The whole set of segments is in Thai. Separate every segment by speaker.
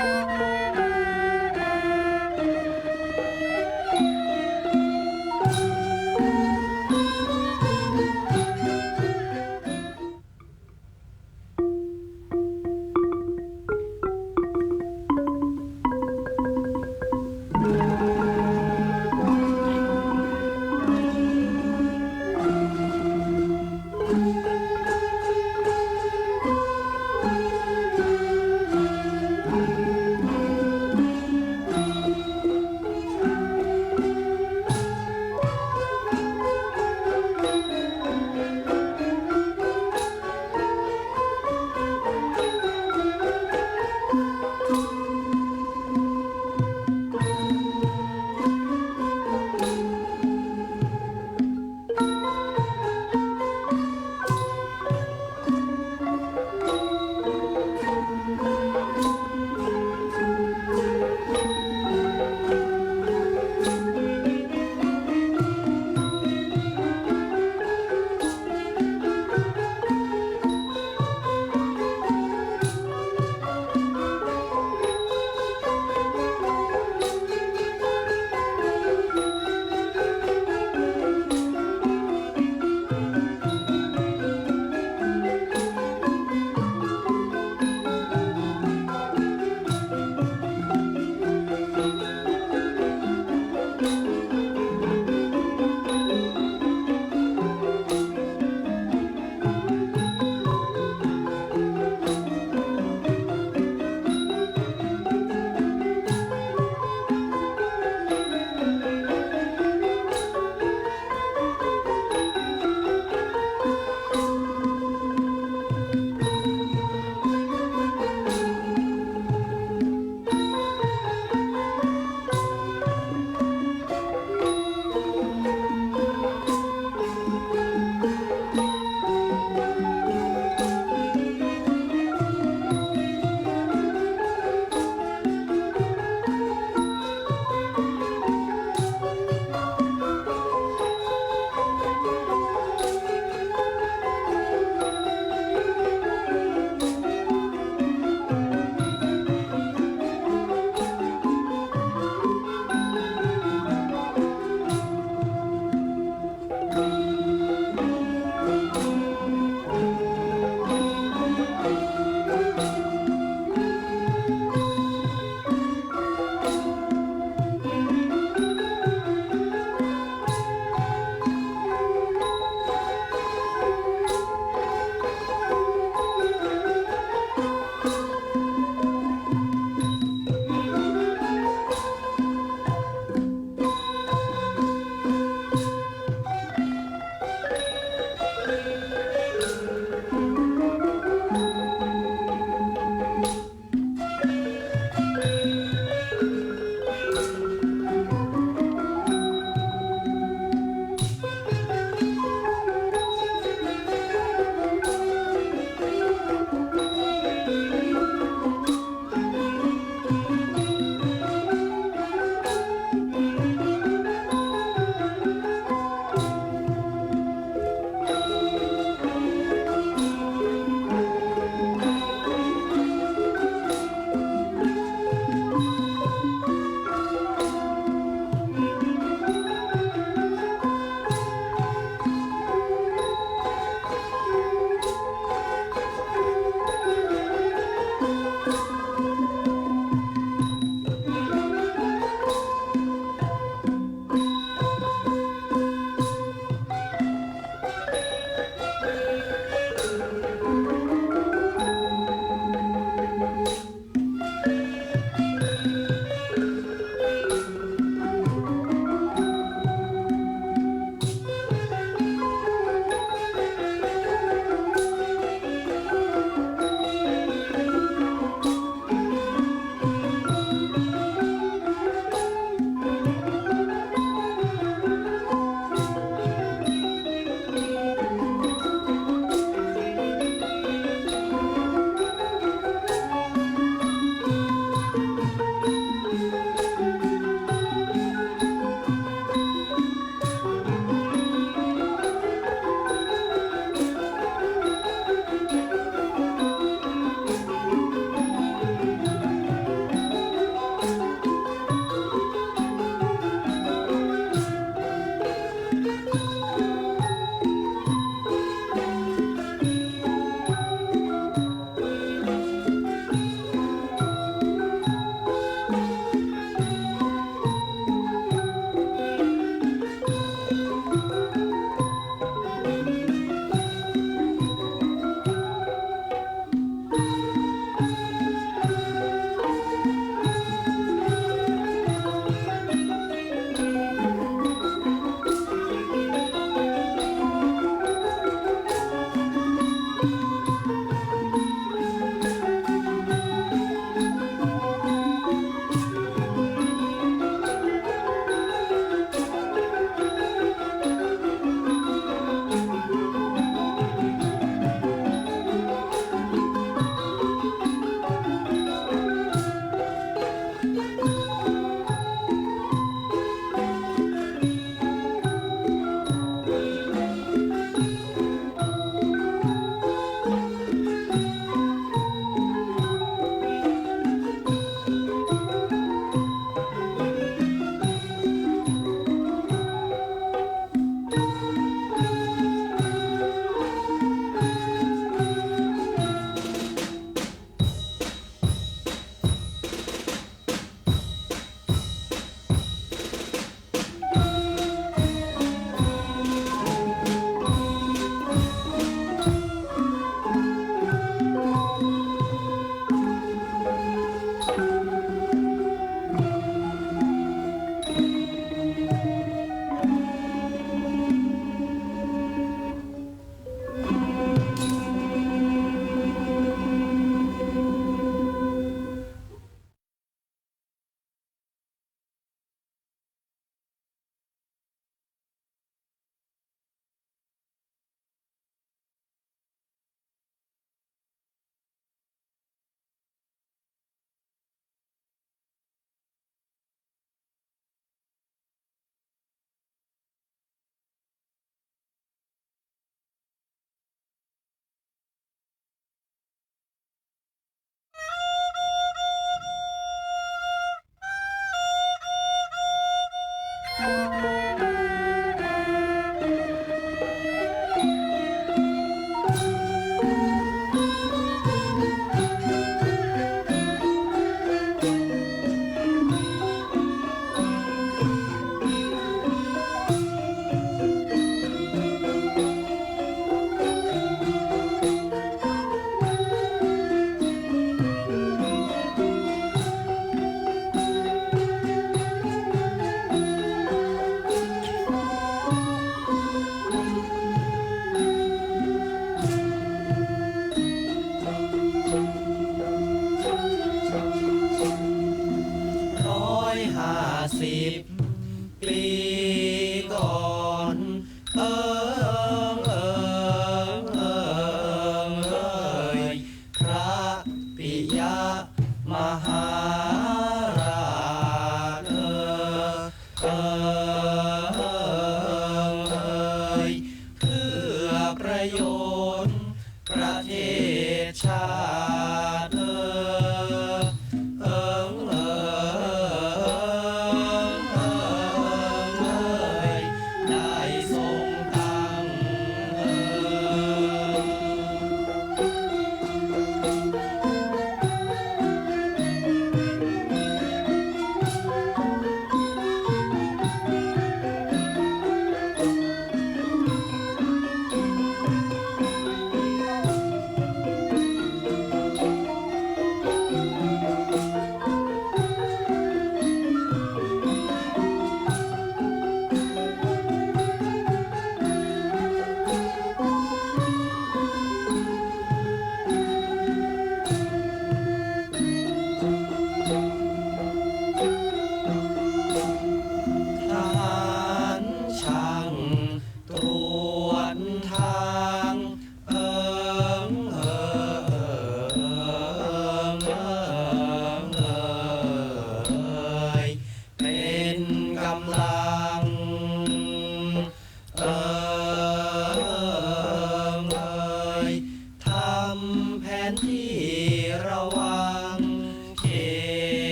Speaker 1: เ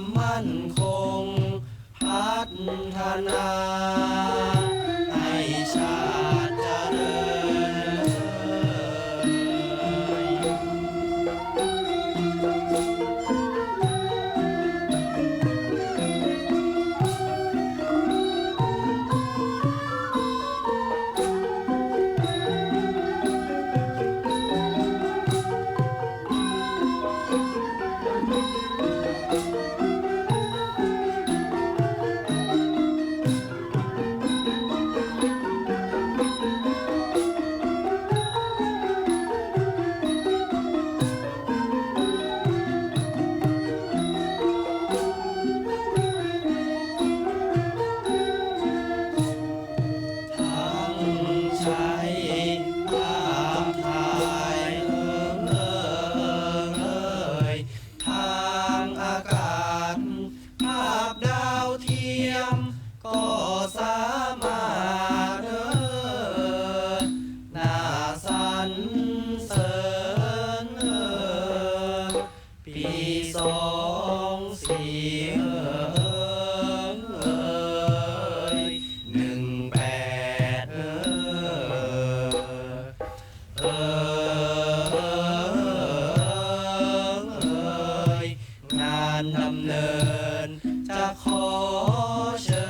Speaker 1: ความมั่นคง พัฒนา งานดำเนิน จะขอเชิ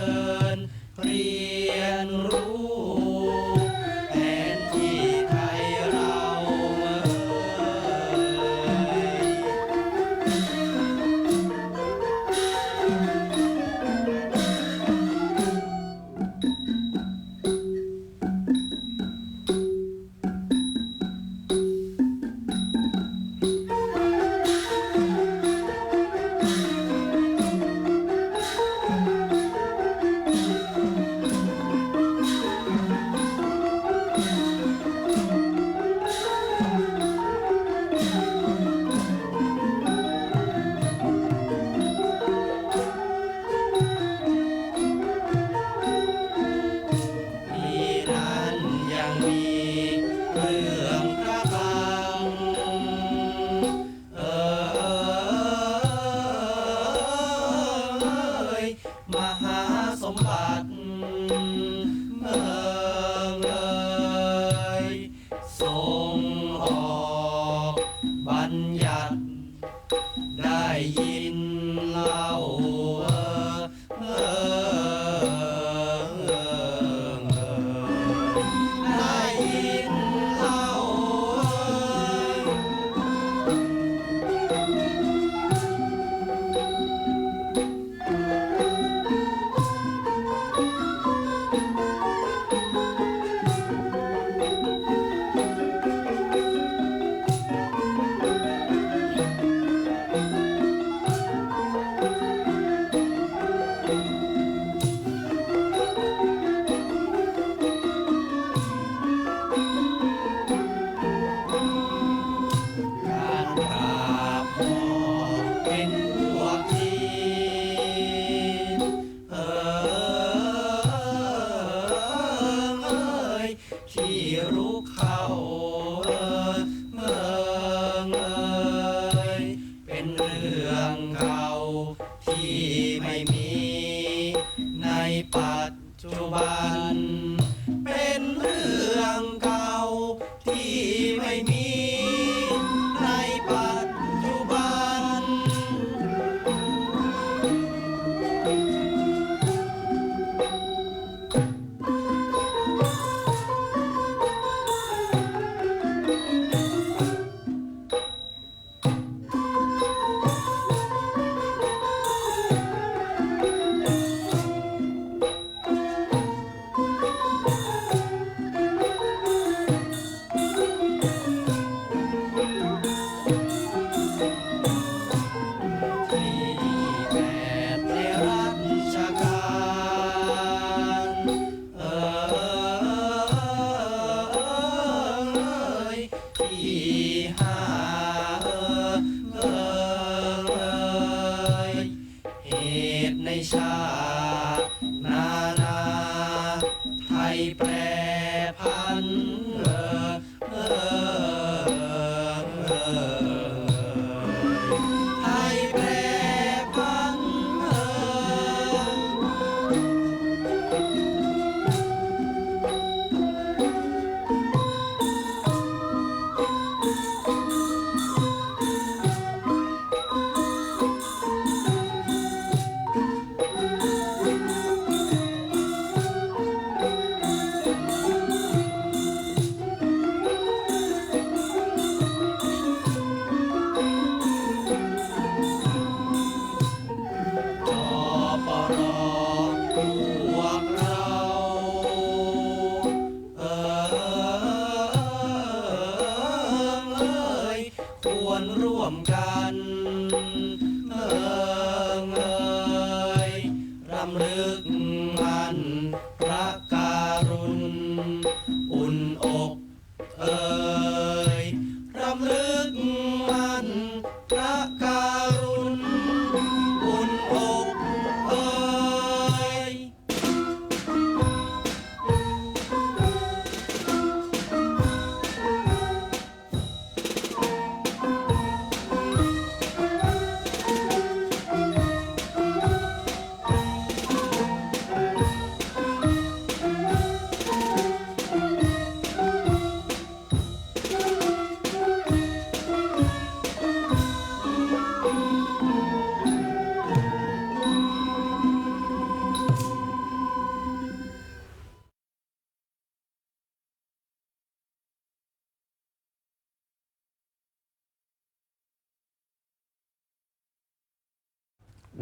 Speaker 1: ญ เรียนรู้ จ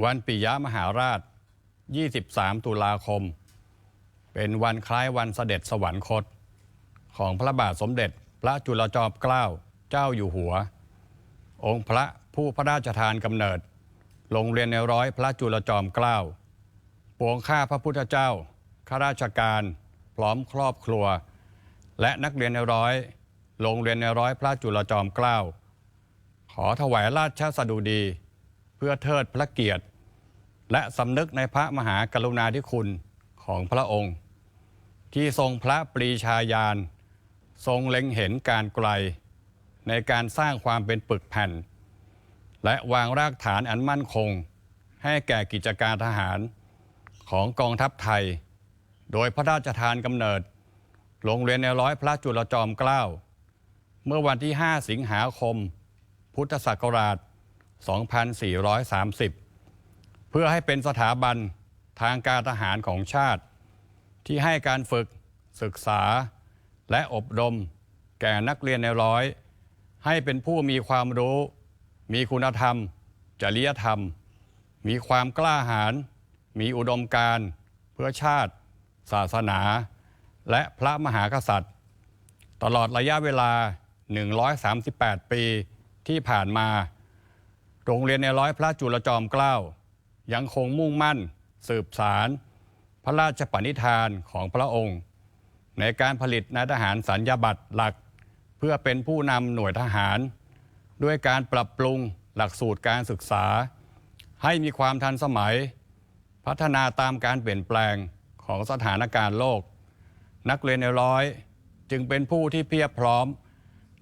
Speaker 2: วันปิยมหาราช 23 ตุลาคม เป็นวันคล้ายวันเสด็จสวรรคต ของพระบาทสมเด็จพระจุลจอมเกล้าเจ้าอยู่หัว องค์พระผู้พระราชทานกำเนิด โรงเรียนในร้อยพระจุลจอมเกล้าปวงข้าพระพุทธเจ้า ข้าราชการพร้อมครอบครัว และนักเรียนในร้อย โรงเรียนในร้อยพระจุลจอมเกล้าขอถวายราชสดุดี เพื่อเทิดพระเกียรติ และสำนึกในพระมหากรุณาธิคุณของพระองค์ ที่ทรงพระปรีชาญาณ ทรงเล็งเห็นการไกล ในการสร้างความเป็นปึกแผ่น และวางรากฐานอันมั่นคง ให้แก่กิจการทหารของกองทัพไทย โดยพระราชทานกำเนิด โรงเรียนในร้อยพระจุลจอมเกล้าเมื่อวันที่ 5 สิงหาคม พุทธศักราช 2430 เพื่อให้เป็นสถาบันทางการทหารของชาติ ที่ให้การฝึกศึกษาและอบรม แก่นักเรียนในร้อย ให้เป็นผู้มีความรู้ มีคุณธรรม จริยธรรม มีความกล้าหาญมีอุดมการเพื่อชาติ ศาสนา และพระมหากษัตริย์ ตลอดระยะเวลา 138 ปีที่ผ่านมา โรงเรียนในร้อยพระจุลจอมเกล้า ยังคงมุ่งมั่น สืบสาร พระราชปณิธานของพระองค์ ในการผลิตนายทหารสัญญาบัตรหลัก เพื่อเป็นผู้นำหน่วยทหาร ด้วยการปรับปรุงหลักสูตรการศึกษา ให้มีความทันสมัย พัฒนาตามการเปลี่ยนแปลงของสถานการณ์โลก นักเรียนในร้อยจึงเป็นผู้ที่เพียบพร้อม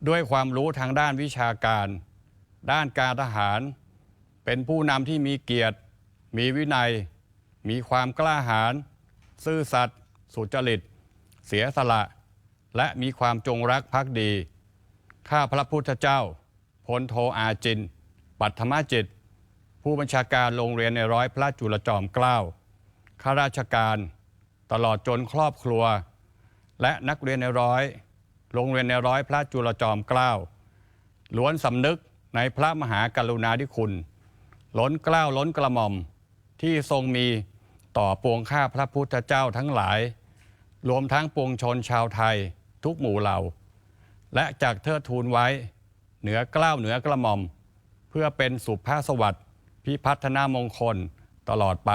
Speaker 2: ด้วยความรู้ทางด้านวิชาการ ด้านการทหาร เป็นผู้นำที่มีเกียรติ มีวินัย มีความกล้าหาญซื่อสัตย์สุจริต เสียสละ และมีความจงรักภักดี ข้าพระพุทธเจ้าพลโทอาจิน ปัทมจิต ผู้บัญชาการโรงเรียนในร้อยพระจุลจอมเกล้าข้าราชการตลอดจนครอบครัว และนักเรียนในร้อย โรงเรียนในร้อยพระจุลจอมเกล้าล้วนสำนึกในพระมหากรุณาธิคุณ ล้นเกล้าล้นกระหม่อม ที่ทรงมีต่อปวงข้าพระพุทธเจ้าทั้งหลาย รวมทั้งปวงชนชาวไทยทุกหมู่เหล่า และจากเทิดทูนไว้เหนือเกล้าวเหนือกระหม่อม เพื่อเป็นสุภาพสวัสดิ์พิพัฒนามงคลตลอดไป